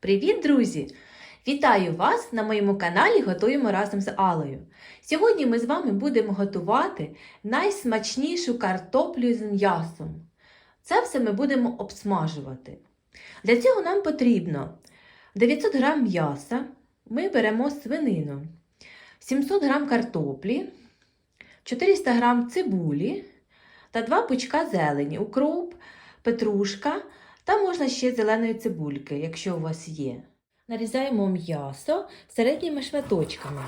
Привіт, друзі! Вітаю вас на моєму каналі Готуємо разом з Алою. Сьогодні ми з вами будемо готувати найсмачнішу картоплю з м'ясом. Це все ми будемо обсмажувати. Для цього нам потрібно 900 г м'яса, ми беремо свинину, 700 г картоплі, 400 г цибулі та 2 пучка зелені, укроп, петрушка та можна ще зеленої цибульки, якщо у вас є. Нарізаємо м'ясо середніми шматочками.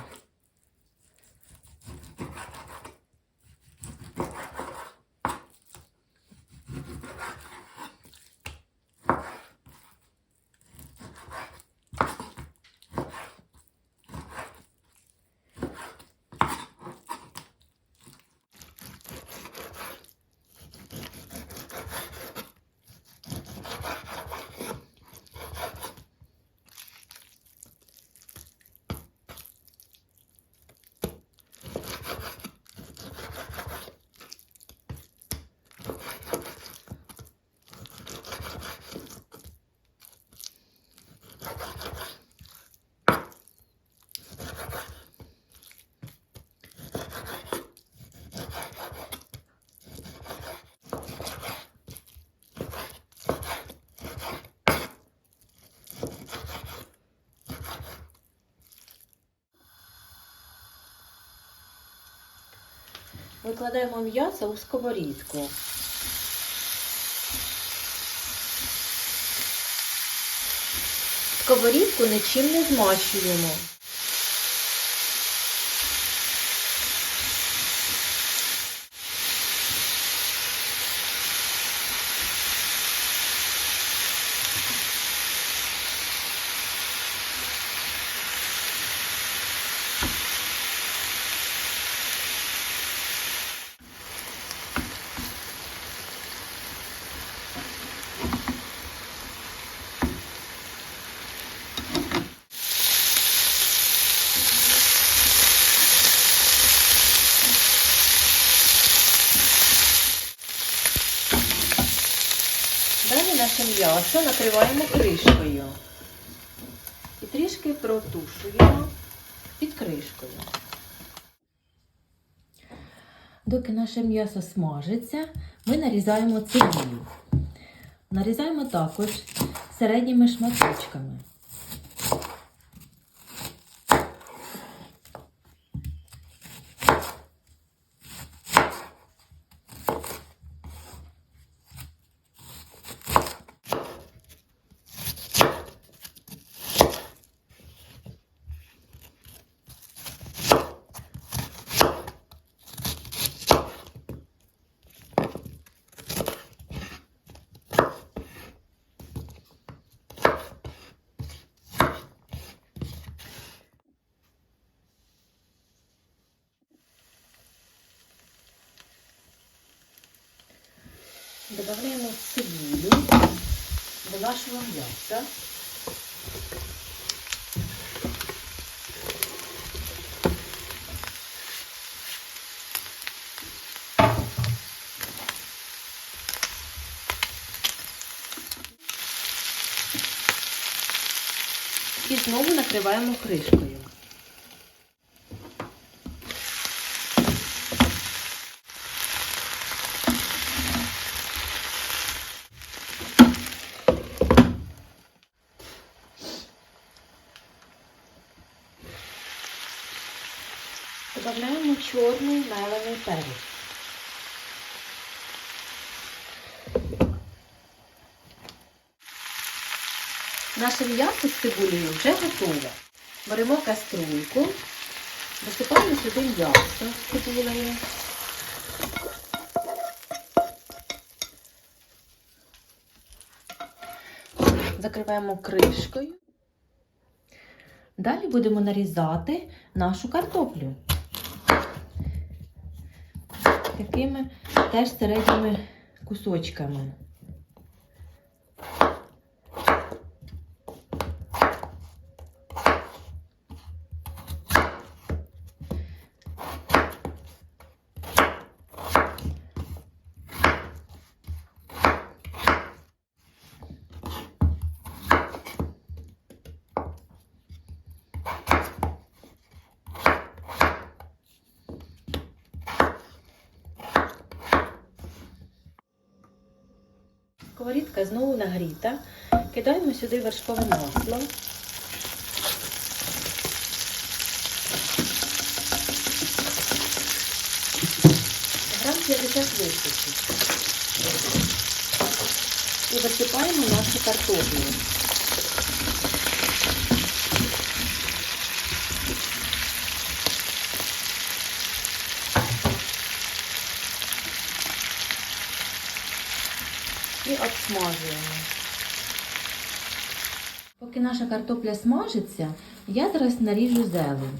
Викладаємо м'ясо у сковорідку. Сковорідку нічим не змащуємо. Далі наше м'ясо накриваємо кришкою і трішки протушуємо під кришкою. Доки наше м'ясо смажиться, ми нарізаємо цибулю. Нарізаємо також середніми шматочками. Добавляємо цибулю до нашого м'яса. І знову накриваємо кришкою. Добавляємо чорний мелений перець. Наше м'ясо з цибулею вже готове. Беремо каструльку, висипаємо сюди м'ясо з цибулею. Закриваємо кришкою. Далі будемо нарізати нашу картоплю. Такими теж середніми кусочками. Сковорідка знову нагріта. Кидаємо сюди вершкове масло. Грам 50 вистачить. І висипаємо нашу картоплю. І. Поки наша картопля смажиться, я зараз наріжу зелень.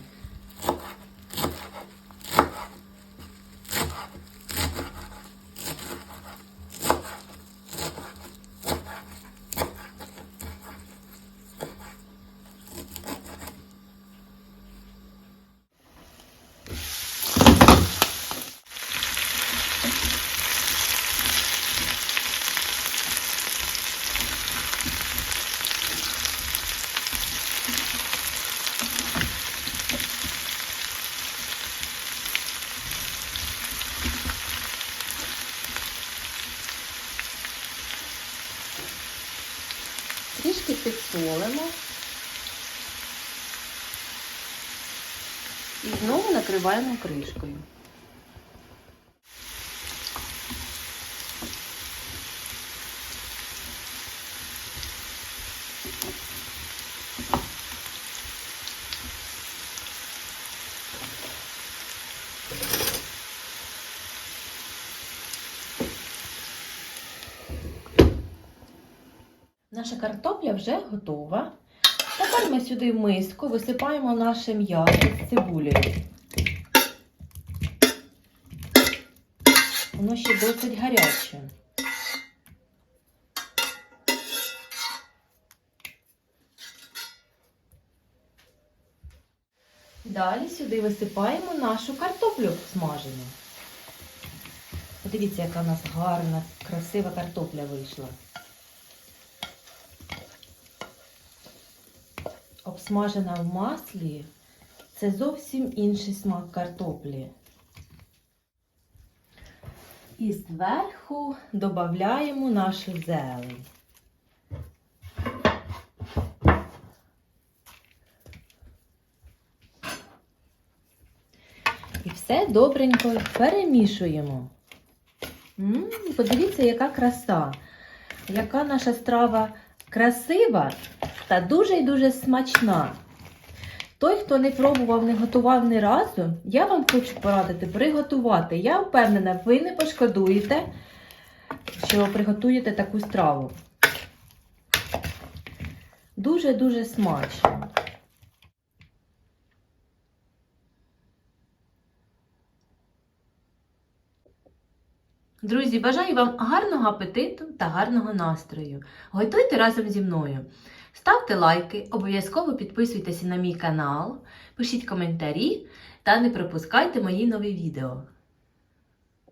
Трішки підсолимо. І знову накриваємо кришкою. Наша картопля вже готова. Тепер ми сюди в миску висипаємо наше м'ясо з цибулею. Воно ще досить гаряче. Далі сюди висипаємо нашу картоплю смажену. Подивіться, яка у нас гарна, красива картопля вийшла. Обсмажена в маслі це зовсім інший смак картоплі. І зверху додаємо нашу зелень. І все добренько перемішуємо. М, подивіться, яка краса, яка наша страва красива та дуже і дуже смачна. Той, хто не пробував, не готував ні разу, я вам хочу порадити приготувати. Я впевнена, ви не пошкодуєте, що приготуєте таку страву. Дуже-дуже смачно. Друзі, бажаю вам гарного апетиту та гарного настрою. Готуйте разом зі мною. Ставте лайки, обов'язково підписуйтесь на мій канал, пишіть коментарі та не пропускайте мої нові відео.